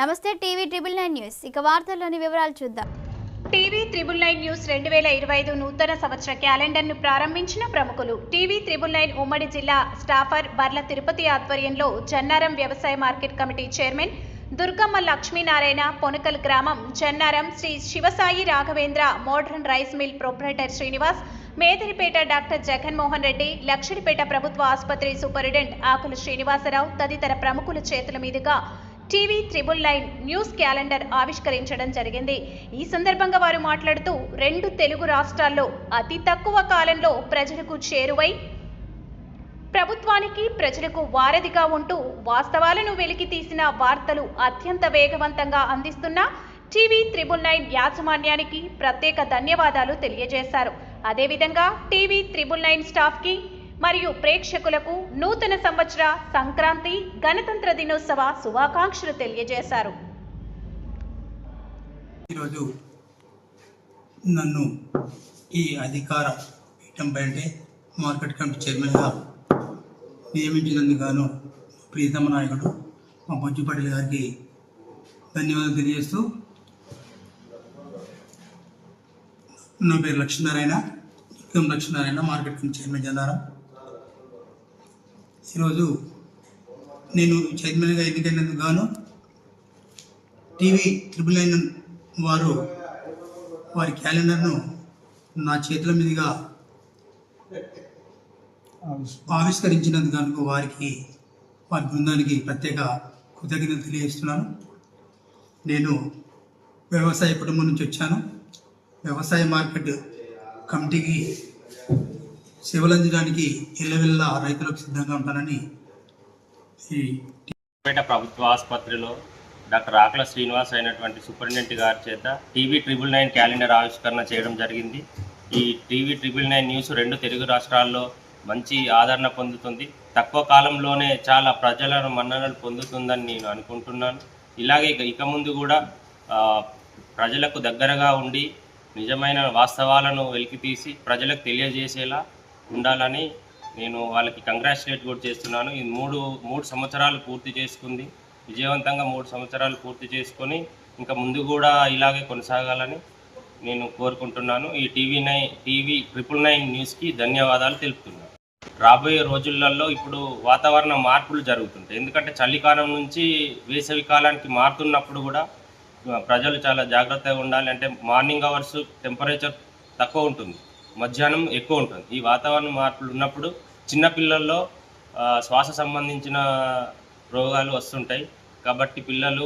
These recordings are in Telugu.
నమస్తే టీవీ ట్రిబుల్ నైన్ న్యూస్. ఇక వార్తల్లోని వివరాలు చూద్దాం. టీవీ త్రిబుల్ నైన్ న్యూస్ రెండు వేల ఇరవై ఐదు నూతన సంవత్సర క్యాలెండర్ను ప్రారంభించిన ప్రముఖులు టీవీ త్రిబుల్ నైన్ ఉమ్మడి జిల్లా స్టాఫర్ బర్ల తిరుపతి ఆధ్వర్యంలో చెన్నారం వ్యవసాయ market committee chairman Durgamma Lakshminarayana Ponakal గ్రామం Chennaram Shri Shivasai Raghavendra modern rice mill proprietor Srinivas Medaripeta doctor Jaganmohan Reddy Lakshadipeta ప్రభుత్వ ఆసుపత్రి సూపరింటెండెంట్ ఆకుల శ్రీనివాసరావు తదితర ప్రముఖుల చేతుల మీదుగా TV triple nine news calendar ఆవిష్కరించడం జరిగింది. ఈ సందర్భంగా వారు మాట్లాడుతూ రెండు తెలుగు రాష్ట్రాల్లో అతి తక్కువ కాలంలో ప్రజలకు చేరువై ప్రభుత్వానికి ప్రజలకు వారధిగా ఉంటూ వాస్తవాలను వెలికి తీసిన వార్తలు అత్యంత వేగవంతంగా అందిస్తున్న టీవీ త్రిబుల్ నైన్ యాజమాన్యానికి ప్రత్యేక ధన్యవాదాలు తెలియజేశారు. అదేవిధంగా టీవీ త్రిబుల్ నైన్ స్టాఫ్కి మరియు ప్రేక్షకులకు నూతన సంవత్సర సంక్రాంతి గణతంత్ర దినోత్సవ శుభాకాంక్షలు తెలియజేశారు. ఈరోజు నన్ను ఈ అధికార పీఠంపై అంటే మార్కెట్ కమిటీ చైర్మన్గా నియమించినందుకు గాను ప్రీతమ నాయకుడు మా బొజ్జు పటేల్ గారికి ధన్యవాదాలు తెలియజేస్తూ నా పేరు లక్ష్మీనారాయణ యుగం Lakshminarayana market committee chairman Jandaram ఈరోజు నేను చైర్మన్గా ఎన్నికైనందుకు గాను టీవీ ట్రిపుల్ నైన్ వారు వారి క్యాలెండర్ను నా చేతుల మీదుగా ఆవిష్కరించినందుకు వారికి వారి బృందానికి ప్రత్యేక కృతజ్ఞతలు తెలియజేస్తున్నాను. నేను వ్యవసాయ కుటుంబం నుంచి వచ్చాను. వ్యవసాయ మార్కెట్ కమిటీకి సేవలందించడానికి ఎల్లవెల్ల రైతులకు సిద్ధంగా ఉంటానని పేట ప్రభుత్వ ఆసుపత్రిలో డాక్టర్ ఆకల శ్రీనివాస్ అయినటువంటి సూపరింటెండెంట్ గారి చేత టీవీ ట్రిపుల్ నైన్ క్యాలెండర్ ఆవిష్కరణ చేయడం జరిగింది. ఈ టీవీ ట్రిపుల్ నైన్ న్యూస్ రెండు తెలుగు రాష్ట్రాల్లో మంచి ఆదరణ పొందుతుంది. తక్కువ కాలంలోనే చాలా ప్రజలను మన్ననలు పొందుతుందని నేను అనుకుంటున్నాను. ఇలాగే ఇక ముందు కూడా ప్రజలకు దగ్గరగా ఉండి నిజమైన వాస్తవాలను వెలికితీసి ప్రజలకు తెలియజేసేలా ఉండాలని నేను వాళ్ళకి కంగ్రాచులేట్ కూడా చేస్తున్నాను. ఈ మూడు మూడు సంవత్సరాలు పూర్తి చేసుకుంది. విజయవంతంగా మూడు సంవత్సరాలు పూర్తి చేసుకొని ఇంకా ముందు కూడా ఇలాగే కొనసాగాలని నేను కోరుకుంటున్నాను. ఈ TV nine TV triple nine న్యూస్కి ధన్యవాదాలు తెలుపుతున్నాను. రాబోయే రోజులలో ఇప్పుడు వాతావరణ మార్పులు జరుగుతుంటాయి. ఎందుకంటే చలికాలం నుంచి వేసవి కాలానికి మారుతున్నప్పుడు కూడా ప్రజలు చాలా జాగ్రత్తగా ఉండాలి అంటే మార్నింగ్ అవర్స్ టెంపరేచర్ తక్కువ ఉంటుంది. మధ్యాహ్నం ఎక్కువ ఉంటుంది. ఈ వాతావరణ మార్పులు ఉన్నప్పుడు చిన్నపిల్లల్లో శ్వాస సంబంధించిన రోగాలు వస్తుంటాయి. కాబట్టి పిల్లలు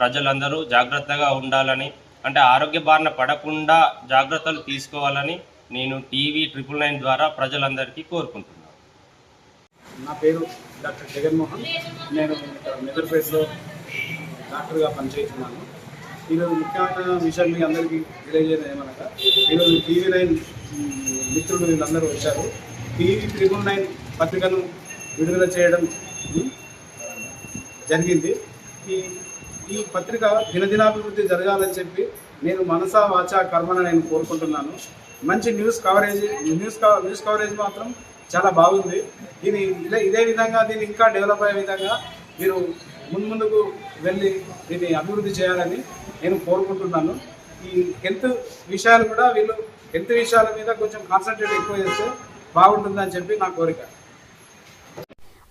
ప్రజలందరూ జాగ్రత్తగా ఉండాలని అంటే ఆరోగ్య బారిన పడకుండా జాగ్రత్తలు తీసుకోవాలని నేను టీవీ ట్రిపుల్ నైన్ ద్వారా ప్రజలందరికీ కోరుకుంటున్నాను. నా పేరు డాక్టర్ జగన్మోహన్. నేను ఇక్కడ డాక్టర్గా పనిచేస్తున్నాను. ఈరోజు ముఖ్యమైన విషయం మీ అందరికీ తెలియజేయడం ఏమనగా ఈరోజు టీవీ నైన్ మిత్రులు వీళ్ళందరూ వచ్చారు. టీవీ త్రిబుల్ నైన్ పత్రికను విడుదల చేయడం జరిగింది. ఈ ఈ పత్రిక దినదినాభివృద్ధి జరగాలని చెప్పి నేను మనసా వాచా కర్మన నేను కోరుకుంటున్నాను. మంచి న్యూస్ కవరేజ్ న్యూస్ కవ- న్యూస్ కవరేజ్ మాత్రం చాలా బాగుంది. దీని ఇదే ఇదే విధంగా దీన్ని ఇంకా డెవలప్ అయ్యే విధంగా మీరు ముందు ముందుకు వెళ్ళి దీన్ని అభివృద్ధి చేయాలని నేను కోరుకుంటున్నాను. ఈ హెల్త్ విషయాలు కూడా వీళ్ళు హెల్త్ విషయాల మీద కొంచెం కాన్సన్ట్రేట్ ఎక్కువ చేస్తే బాగుంటుందని చెప్పి నా కోరిక.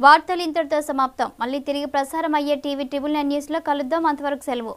వార్తలు ఇంతటితో సమాప్తం. మళ్ళీ తిరిగి ప్రసారం అయ్యే టీవీ ట్రిబుల్ నైన్ న్యూస్లో కలుద్దాం. అంతవరకు సెలవు.